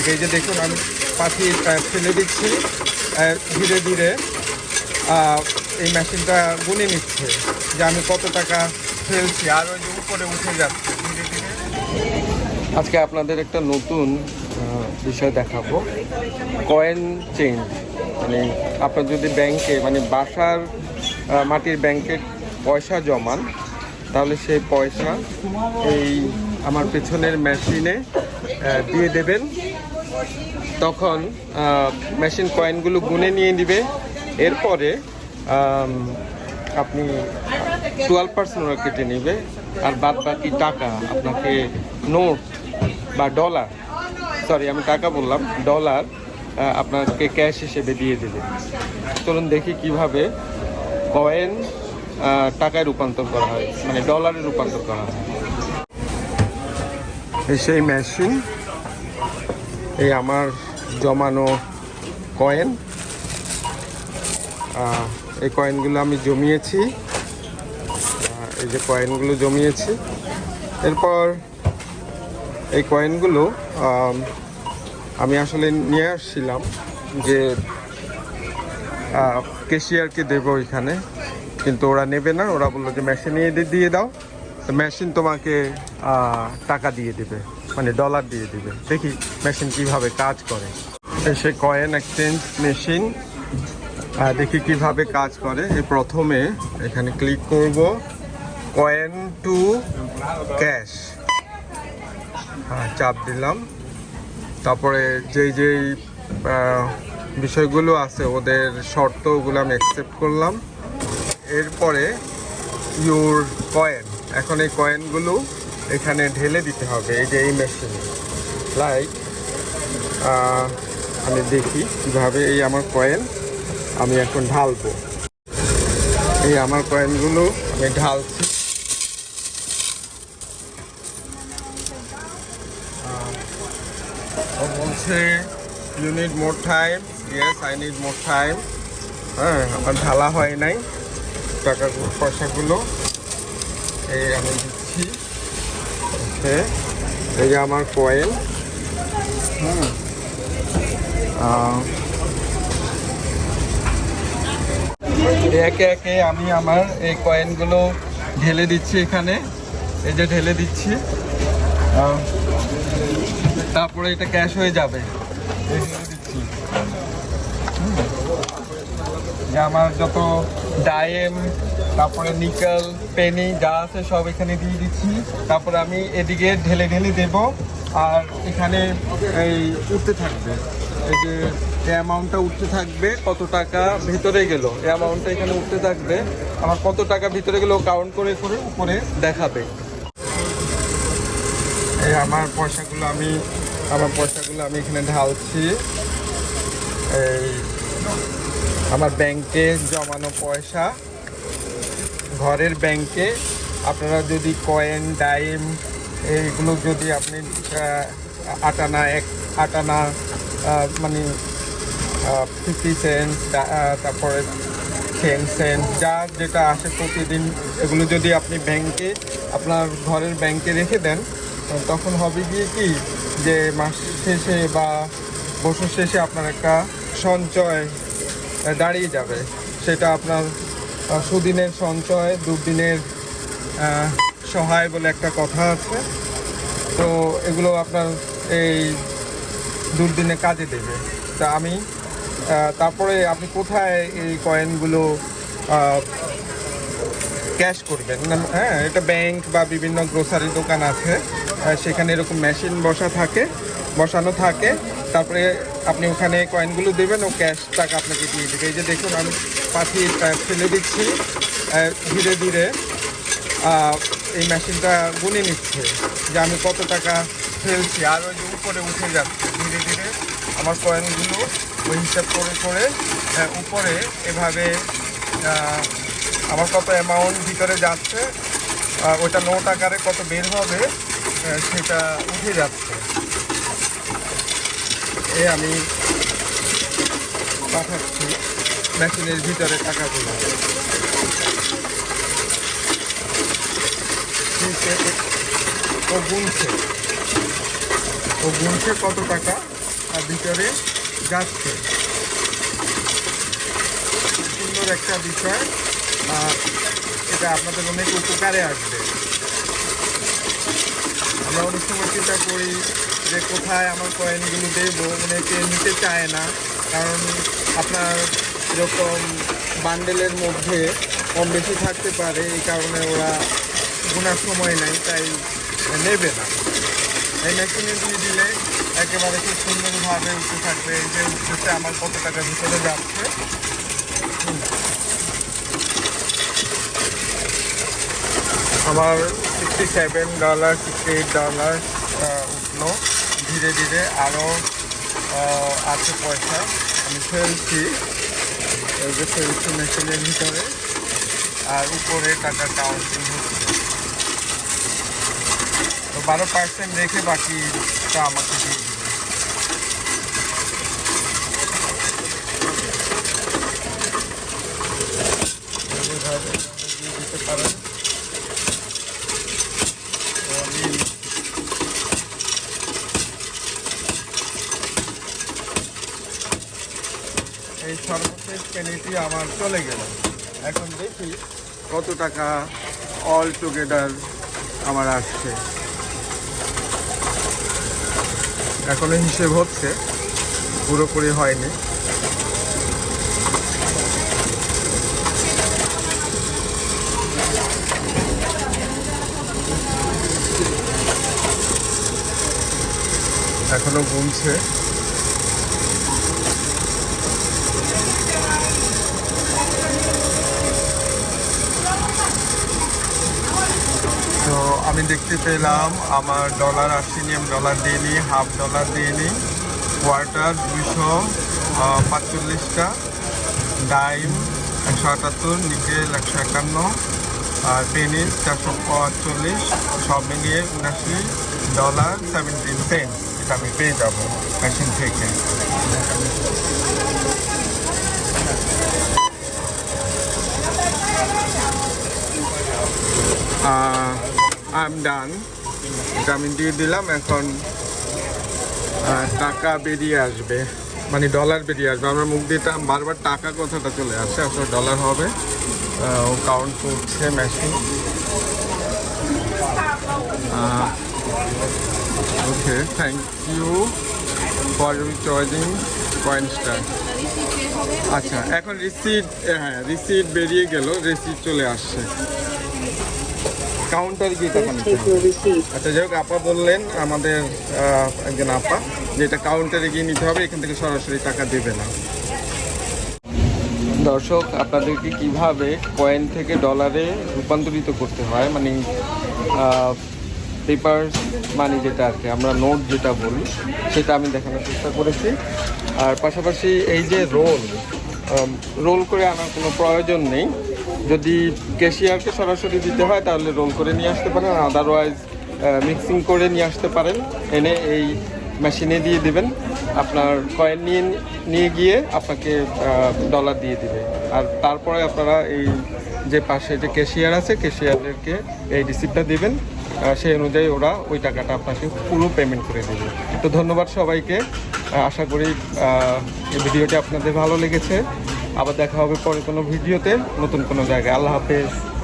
দিকে এই যে দেখুন, আমি পাখি ফেলে দিচ্ছি ধীরে ধীরে এই মেশিনটা গুনে নিচ্ছে যে আমি কত টাকা ফেলছি, আর ওই যে উপরে উঠে যাচ্ছে, ধীরে ধীরে। আজকে আপনাদের একটা নতুন বিষয় দেখাবো। কয়েন চেঞ্জ মানে আপনার যদি ব্যাংকে মানে বাসার মাটির ব্যাংকে পয়সা জমান, তাহলে সেই পয়সা এই আমার পেছনের মেশিনে দিয়ে দেবেন। তখন মেশিন কয়েনগুলো গুনে নিয়ে নিবে। এরপরে আপনি টুয়েলভ পার্সেন্ট ওরা কেটে নেবে। আর বাদ বাকি টাকা, আপনাকে নোট বা ডলার সরি আমি টাকা বললাম ডলার আপনাকে ক্যাশ হিসেবে দিয়ে দেবে। চলুন দেখি কীভাবে কয়েন টাকায় রূপান্তর করা হয় মানে ডলারে রূপান্তর করা হয়। সেই মেশিন এই আমার জমানো কয়েন এই কয়েনগুলো আমি জমিয়েছি। এই যে কয়েনগুলো জমিয়েছি। এরপর এই কয়েনগুলো আমি আসলে নিয়ে আসছিলাম যে কেশিয়ারকে দেবো ওইখানে কিন্তু ওরা নেবে না, ওরা বলল যে মেশিনে দিয়ে দাও। মেশিন তোমাকে টাকা দিয়ে দেবে। মানে ডলার দিয়ে দিবে। দেখি মেশিন কীভাবে কাজ করে। সে কয়েন এক্সচেঞ্জ মেশিন দেখি কীভাবে কাজ করে। এই প্রথমে এখানে ক্লিক করব। কয়েন টু ক্যাশ হ্যাঁ চাপ দিলাম। তারপরে যেই যেই বিষয়গুলো আছে, ওদের শর্ত ওগুলো আমি অ্যাকসেপ্ট করলাম। এরপরে ইউর কয়েন এখন এই কয়েনগুলো এখানে ঢেলে দিতে হবে, এই যে এই মেশিনে লাইক আমি দেখি কীভাবে এই আমার কয়েন আমি এখন ঢালবো। এই আমার কয়েনগুলো আমি ঢালছি। বলছে you need more time yes I need more time হ্যাঁ আমার ঢালা হয় নাই। টাকা, পয়সাগুলো এই আমি দিচ্ছি। ওকে এই যে আমার কয়েল হুম। একে একে আমি আমার এই কয়েনগুলো ঢেলে দিচ্ছি এখানে। এই যে ঢেলে দিচ্ছি। তারপরে এটা ক্যাশ হয়ে যাবে এই ঢেলে দিচ্ছি হুম। যে আমার যত ডায়েম, তারপরে নিকেল, পেনি যা আছে সব এখানে দিয়ে দিচ্ছি। তারপরে আমি এদিকে ঢেলে ঢেলে দেব। আর এখানে এই উঠতে থাকবে। এই যে অ্যামাউন্টটা উঠতে থাকবে কত টাকা ভিতরে গেল? এই অ্যামাউন্টটা এখানে উঠতে থাকবে। আমার কত টাকা ভিতরে গেল কাউন্ট করে করে উপরে দেখাবে। এই আমার পয়সাগুলো আমি, আমার পয়সাগুলো আমি এখানে ঢালছি। এই আমার ব্যাংকে জমানো পয়সা। ঘরের ব্যাংকে আপনারা যদি কয়েন, ডাইম, এইগুলো যদি আপনি আটানা এক, আটানা মানে ফিফটি সেন্ট তারপরে টেন সেন্ট যা যেটা আসে প্রতিদিন, এগুলো যদি আপনি ব্যাংকে, আপনার ঘরের ব্যাংকে রেখে দেন, তখন হবে গিয়ে কি যে মাস শেষে বা বছর শেষে আপনার একটা সঞ্চয় দাঁড়িয়ে যাবে। সেটা আপনার সুদিনের সঞ্চয়, দুদিনের সহায় বলে একটা কথা আছে। তো এগুলো আপনার এই দুর্দিনে কাজে দেবে। তা আমি তারপরে আপনি কোথায় এই কয়েনগুলো ক্যাশ করবেন? না- হ্যাঁ এটা ব্যাংক বা বিভিন্ন গ্রোসারি দোকান আছে। সেখানে এরকম মেশিন বসা থাকে, বসানো থাকে। তারপরে আপনি ওখানে কয়েনগুলো দেবেন, ও ক্যাশ টাকা আপনাকে দিয়ে দেবে। এই যে দেখুন, আমি পাঠিয়ে ফেলে দিচ্ছি। ধীরে ধীরে এই মেশিনটা গুনে নিচ্ছে যে আমি কত টাকা ফেলছি, আর ওই যে উপরে উঠে যাচ্ছে। ধীরে ধীরে আমার কয়েনগুলো ওই হিসাব করে করে উপরে এভাবে আমার কত অ্যামাউন্ট ভিতরে যাচ্ছে ওইটা নোট আকারে কত বের হবে সেটা উঠে যাচ্ছে। এ আমি পাঠাচ্ছি। মেশিনের ভিতরে টাকাগুলো গুনছে, ও গুনছে। ও গুনছে কত টাকা? আহ, ভিতরে যাচ্ছে। সুন্দর একটা বিষয়। আহ, এটা আপনাদের অনেক উপকারে আসবে। আমরা অনেক সময় চিন্তা করি যে কোথায় আমার কয়েনগুলো দেবো অনেকে নিতে চায় না। কারণ আপনার এরকম বান্ডেলের মধ্যে কম বেশি থাকতে পারে, এই কারণে ওরা গোনার সময় নেই তাই নেবে না। এই মেশিনে দিয়ে দিলে একেবারে খুব সুন্দরভাবে উঠতে থাকবে, এই যে উঠতেছে আমার কত টাকা ভিতরে যাচ্ছে। আমার sixty seven dollar sixty eight dollar উঠল। ধীরে ধীরে আরও আছে পয়সা। আমি ফেলছি, এই যে ফেলছি মেশিনের ভিতরে, আর উপরে টাকা কাউন্টিং হচ্ছে। তো বারো পার্সেন্ট রেখে বাকিটা আমাকে দিয়ে দিবে এইভাবে দিয়ে দিতে পারেন তো আমি এই সর্বশেষ আমার চলে গেল। এখন দেখি কত টাকা অল টুগেদার আমার আসছে। এখনও হিসেব হচ্ছে, পুরোপুরি হয়নি। এখনও গুনছে দেখতে পেলাম আমার ডলার আসেনি আমি ডলার দিইনি হাফ ডলার দিয়ে দিইনি কোয়ার্টার দুইশো পাঁচচল্লিশটা ডাইম একশো আটাত্তর নিকেল একশো একান্ন, আর পেনিস চারশো পঁয়তাল্লিশ, সব মিলিয়ে উনাশি ডলার সেভেন্টিন সেন্ট এটা আমি পেয়ে যাব মেশিন থেকে। আই এম ডান আমি দিয়ে দিলাম, এখন টাকা বেরিয়ে আসবে। মানে ডলার বেরিয়ে আসবে। আমার মুখ দিয়ে বারবার টাকা কথাটা চলে আসছে আসলে ডলার হবে। ও কাউন্ট করছে machine okay thank you for choosing কয়েন্সটা আচ্ছা এখন রিসিট হ্যাঁ রিসিট বেরিয়ে গেল রিসিট চলে আসছে। কাউন্টার গিয়ে টাকা নিতে আচ্ছা যাই হোক আপা বললেন আমাদের একজন আপা যে এটা কাউন্টারে গিয়ে নিতে হবে এখান থেকে সরাসরি টাকা দেবে না। দর্শক আপনাদেরকে কীভাবে কয়েন থেকে ডলারে রূপান্তরিত করতে হয় মানে পেপার মানি যেটা আর কি আমরা নোট যেটা বলি সেটা আমি দেখানোর চেষ্টা করেছি। আর পাশাপাশি এই যে রোল রোল করে আনার কোনো প্রয়োজন নেই। যদি ক্যাশিয়ারকে সরাসরি দিতে হয়, তাহলে রোল করে নিয়ে আসতে পারেন। আদারওয়াইজ মিক্সিং করে নিয়ে আসতে পারেন। এনে এই মেশিনে দিয়ে দিবেন। আপনার কয়েন নিয়ে নিয়ে গিয়ে আপনাকে ডলার দিয়ে দিবে। আর তারপরে আপনারা এই যে পাশে যে ক্যাশিয়ার আছে ক্যাশিয়ারদেরকে এই রিসিপ্টটা দিবেন। সেই অনুযায়ী ওরা ওই টাকাটা আপনাকে পুরো পেমেন্ট করে দেবে। তো ধন্যবাদ সবাইকে। আশা করি এই ভিডিওটি আপনাদের ভালো লেগেছে। আবার দেখা হবে পরে কোনো ভিডিওতে। নতুন কোনো জায়গায়। আল্লাহ হাফেজ।